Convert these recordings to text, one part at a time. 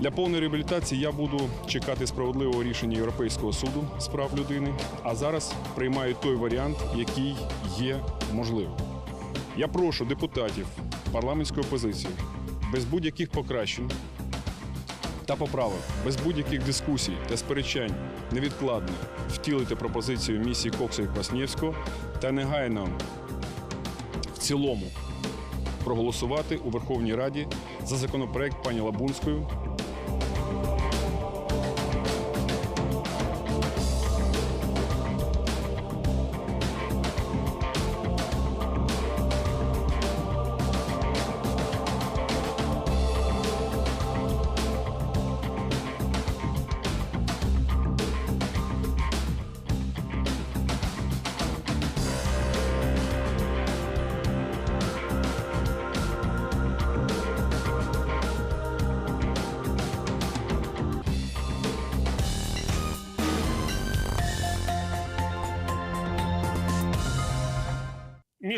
Для повної реабілітації я буду чекати справедливого рішення Європейського суду з прав людини, а зараз приймаю той варіант, який є можливим. Я прошу депутатів парламентської опозиції без будь-яких покращень та поправок, без будь-яких дискусій та сперечань невідкладно втілити пропозицію місії Кокса і Кваснєвського та негайно в цілому проголосувати у Верховній Раді за законопроект пані Лабунської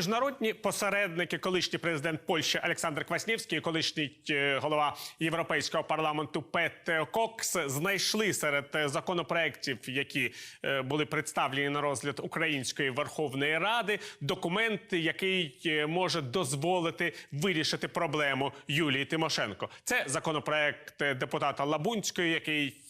Міжнародні посередники, колишній президент Польщі Олександр Кваснівський, колишній е, голова Європейського парламенту Пет Кокс знайшли серед е, законопроєктів, які е, були представлені на розгляд Української Верховної Ради, документ, який може дозволити вирішити проблему Юлії Тимошенко. Це законопроект депутата Лабунської, який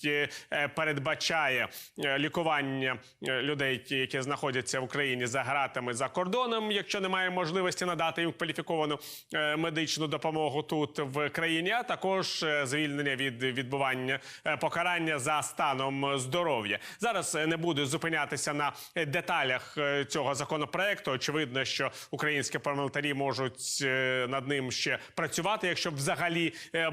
передбачає лікування людей, які знаходяться в Україні за гратами за кордоном, якщо немає можливості надати їм кваліфіковану е, медичну допомогу тут в країні, а також е, звільнення від відбування е, покарання за станом здоров'я. Зараз не буду зупинятися на деталях цього законопроекту. Очевидно, що українські парламентарі можуть над ним ще працювати, якщо взагалі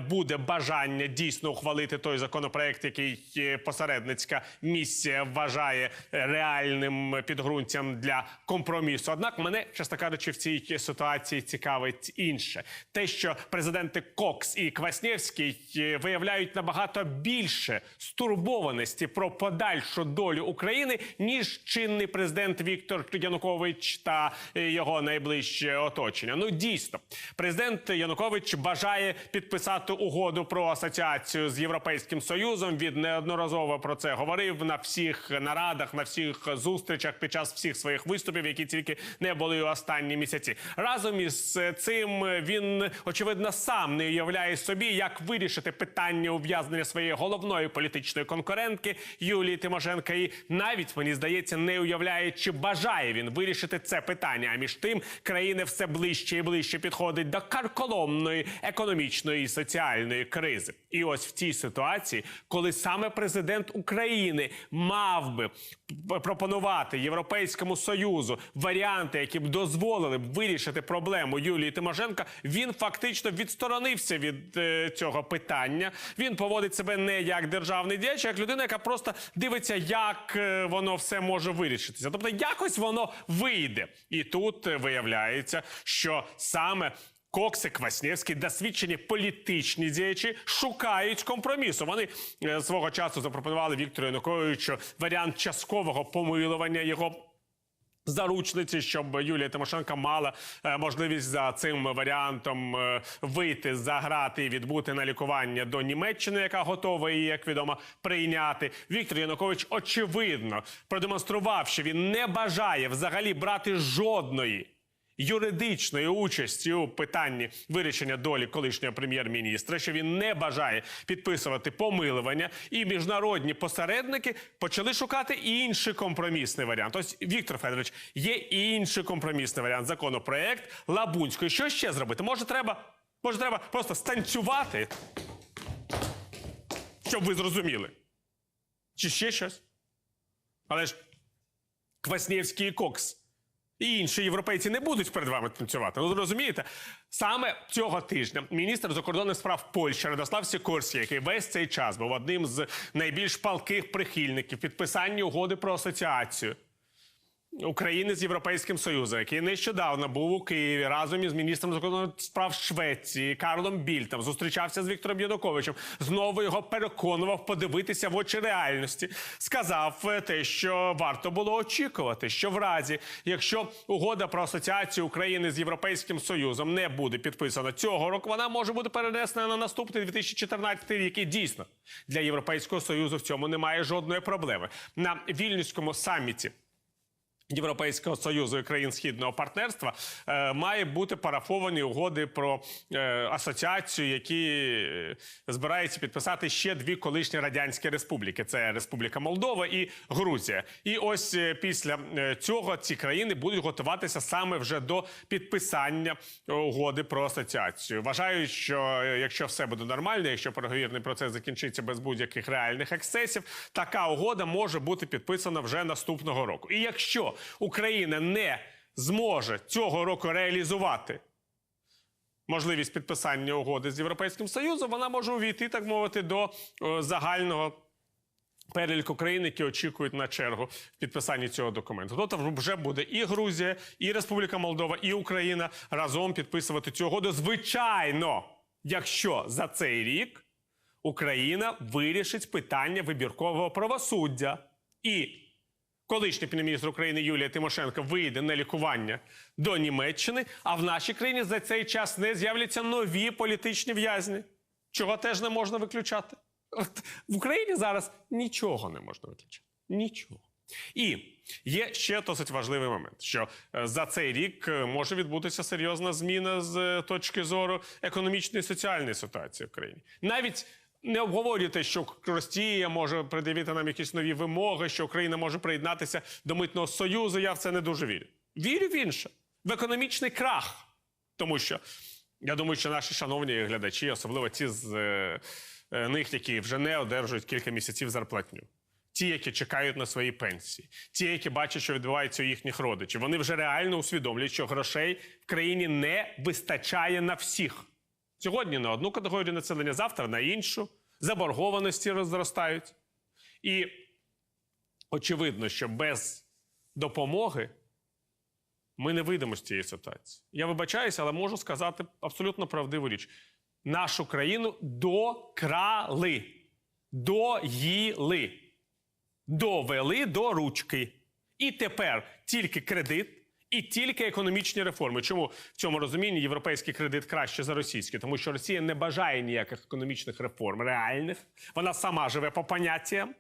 буде бажання дійсно ухвалити той законопроект, який посередницька місія вважає реальним підґрунтям для компромісу. Однак мене, чесно кажучи, в цій ситуації цікавить інше: те, що президенти Кокс і Кваснєвський е, виявляють набагато більше стурбованості про подальшу долю України, ніж чинний президент Віктор Янукович та е, його найближче оточення. Ну дійсно, президент Янукович бажає підписати угоду про асоціацію з Європейським Союзом. Він неодноразово про це говорив на всіх нарадах, на всіх зустрічах під час всіх своїх виступів, які тільки не були останні місяці. Разом із цим він очевидно сам не уявляє собі, як вирішити питання ув'язнення своєї головної політичної конкурентки Юлії Тимошенко. І навіть мені здається, не уявляє, чи бажає він вирішити це питання. А між тим країни все ближче і ближче підходить до карколомної економічної і соціальної кризи. І ось в цій ситуації, коли саме президент України мав би пропонувати Європейському союзу варіанти, які б дозволили б вирішити проблему Юлії Тимошенко, він фактично відсторонився від е, цього питання. Він поводить себе не як державний діяч, а як людина, яка просто дивиться, як е, воно все може вирішитися. Тобто, якось воно вийде. І тут е, виявляється, що саме. Кокси, Кваснєвський, досвідчені політичні діячі шукають компромісу. Вони е, свого часу запропонували Віктору Януковичу варіант часткового помилування його. Заручниці, щоб Юлія Тимошенко мала е, можливість за цим варіантом е, вийти за грати і відбути на лікування до Німеччини, яка готова її, як відомо, прийняти. Віктор Янукович очевидно продемонстрував, що він не бажає взагалі брати жодної юридичної участі у питанні вирішення долі колишнього прем'єр-міністра, що він не бажає підписувати помилування, і міжнародні посередники почали шукати інший компромісний варіант. Ось Віктор Федорович, є інший компромісний варіант законопроект Лабунської. Що ще зробити? Може, треба, може, треба просто станцювати, щоб ви зрозуміли. Чи ще щось? Але ж Кваснєвський і Кокс. І інші європейці не будуть перед вами танцювати. Ну розумієте? Саме цього тижня міністр закордонних справ Польщі Радослав Сікорський, який весь цей час був одним з найбільш палких прихильників підписання угоди про асоціацію, України з Європейським Союзом, який нещодавно був у Києві разом із міністром закордонних справ Швеції Карлом Більтом, зустрічався з Віктором Януковичем, знову його переконував подивитися в очі реальності. Сказав е, те, що варто було очікувати, що в разі, якщо угода про асоціацію України з Європейським Союзом не буде підписана цього року, вона може бути перенесена на наступний 2014 рік. І дійсно для Європейського союзу в цьому немає жодної проблеми на вільнюському саміті. Європейського союзу і країн східного партнерства е, має бути парафовані угоди про е, асоціацію, які е, збираються підписати ще дві колишні радянські республіки: це Республіка Молдова і Грузія. І ось е, після е, цього ці країни будуть готуватися саме вже до підписання угоди про асоціацію. Вважають, що якщо все буде нормально, якщо переговірний процес закінчиться без будь-яких реальних ексцесів, така угода може бути підписана вже наступного року. І якщо Україна не зможе цього року реалізувати можливість підписання угоди з Європейським Союзом, вона може увійти, так мовити, до е, загального. Переліку країн, які очікують на чергу в підписанні цього документу. Тобто вже буде і Грузія, і Республіка Молдова, і Україна разом підписувати цю угоду. Звичайно, якщо за цей рік Україна вирішить питання вибіркового правосуддя і колишній прем'єр-міністр України Юлія Тимошенко вийде на лікування до Німеччини, а в нашій країні за цей час не з'являться нові політичні в'язні, чого теж не можна виключати. От в Україні зараз нічого не можна виключати. Нічого. І є ще досить важливий момент, що е, за цей рік е, може відбутися серйозна зміна з е, точки зору економічної і соціальної ситуації в країні. Навіть не обговорюйте, що Росія може пред'явити нам якісь нові вимоги, що Україна може приєднатися до митного союзу. Я в це не дуже вірю. Вірю в інше в економічний крах, тому що я думаю, що наші шановні глядачі, особливо ті з е, е, них, які вже не одержують кілька місяців зарплатню. Ті, які чекають на свої пенсії, ті, які бачать, що відбувається у їхніх родичів, вони вже реально усвідомлюють, що грошей в країні не вистачає на всіх. Сьогодні на одну категорію населення, завтра на іншу. Заборгованості розростають. І очевидно, що без допомоги ми не вийдемо з цієї ситуації. Я вибачаюся, але можу сказати абсолютно правдиву річ: нашу країну докрали, доїли, довели до ручки. І тепер тільки кредит. І тільки економічні реформи. Чому в цьому розумінні європейський кредит краще за російський? Тому що Росія не бажає ніяких економічних реформ реальних. Вона сама живе по поняттям.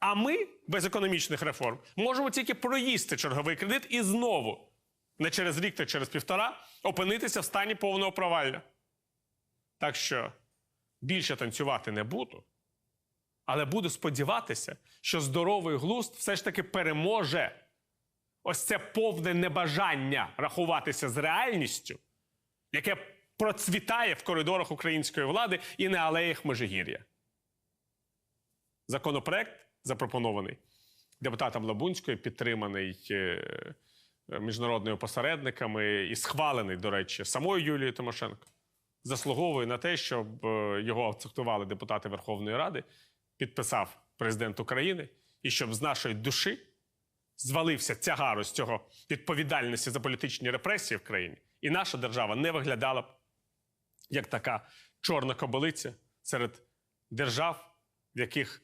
А ми без економічних реформ можемо тільки проїсти черговий кредит і знову, не через рік, та через півтора, опинитися в стані повного провалля. Так що більше танцювати не буду, але буду сподіватися, що здоровий глузд все ж таки переможе ось це повне небажання рахуватися з реальністю, яке процвітає в коридорах української влади і на алеях Межигір'я. Законопроект запропонований депутатом Лабунської, підтриманий е, міжнародними посередниками і схвалений, до речі, самою Юлією Тимошенко, заслуговує на те, щоб е, його акцептували депутати Верховної Ради, підписав президент України, і щоб з нашої душі звалився тягар з цього відповідальності за політичні репресії в країні, і наша держава не виглядала б як така чорна кобилиця серед держав, в яких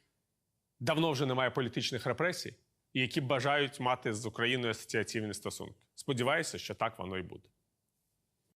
давно вже немає політичних репресій, і які бажають мати з Україною асоціаційні стосунки. Сподіваюся, що так воно і буде.